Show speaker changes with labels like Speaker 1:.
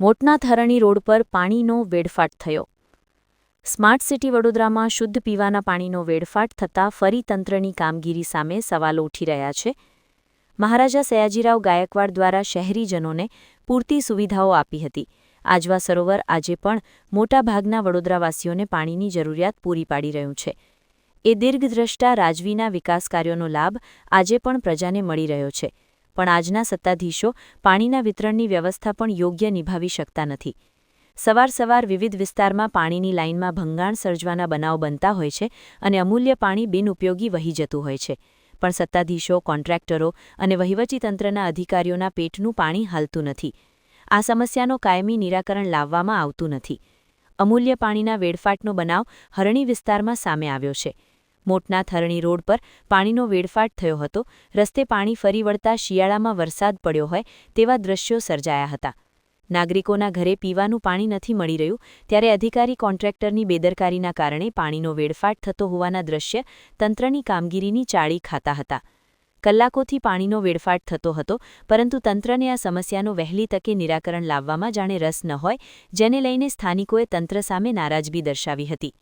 Speaker 1: મોટના થરણી road પર પાણીનો વેડફાટ થયો. સ્માર્ટ સિટી વડોદરામાં શુદ્ધ પીવાના પાણીનો વેડફાટ થતાં ફરી તંત્રની કામગીરી સામે સવાલો ઉઠી રહ્યા છે. મહારાજા સયાજીરાવ ગાયકવાડ દ્વારા શહેરીજનોને પૂરતી સુવિધાઓ આપી હતી. આજવા સરોવર આજે પણ મોટાભાગના વડોદરાવાસીઓને પાણીની જરૂરિયાત પૂરી પાડી રહ્યું છે. એ દીર્ઘદ્રષ્ટા રાજવીના વિકાસ કાર્યોનો લાભ આજે પણ પ્રજાને મળી રહ્યો છે. પણ આજના સત્તાધીશો પાણીના વિતરણની વ્યવસ્થા પણ યોગ્ય નિભાવી શકતા નથી. સવાર સવાર વિવિધ વિસ્તારમાં પાણીની લાઇનમાં ભંગાણ સર્જવાના બનાવ બનતા હોય છે અને અમૂલ્ય પાણી બિનઉપયોગી વહી જતું હોય છે. પણ સત્તાધીશો, કોન્ટ્રાક્ટરો અને વહીવટીતંત્રના અધિકારીઓના પેટનું પાણી હાલતું નથી. આ સમસ્યાનો કાયમી નિરાકરણ લાવવામાં આવતું નથી. અમૂલ્ય પાણીના વેડફાટનો બનાવ હરણી વિસ્તારમાં સામે આવ્યો છે. મોટના થરણી રોડ પર પાણીનો વેડફાટ થયો હતો. રસ્તે પાણી ફરી વળતા શિયાળામાં વરસાદ પડ્યો હોય તેવા દ્રશ્યો સર્જાયા હતા. નાગરિકોના ઘરે પીવાનું પાણી નથી મળી રહ્યું, ત્યારે અધિકારી કોન્ટ્રાક્ટરની બેદરકારીના કારણે પાણીનો વેડફાટ થતો હોવાના દ્રશ્ય તંત્રની કામગીરીની ચાળી ખાતા હતા. કલાકોથી પાણીનો વેડફાટ થતો હતો, પરંતુ તંત્રને આ સમસ્યાનો વહેલી તકે નિરાકરણ લાવવામાં જાણે રસ ન હોય, જેને લઈને સ્થાનિકોએ તંત્ર સામે નારાજગી દર્શાવી હતી.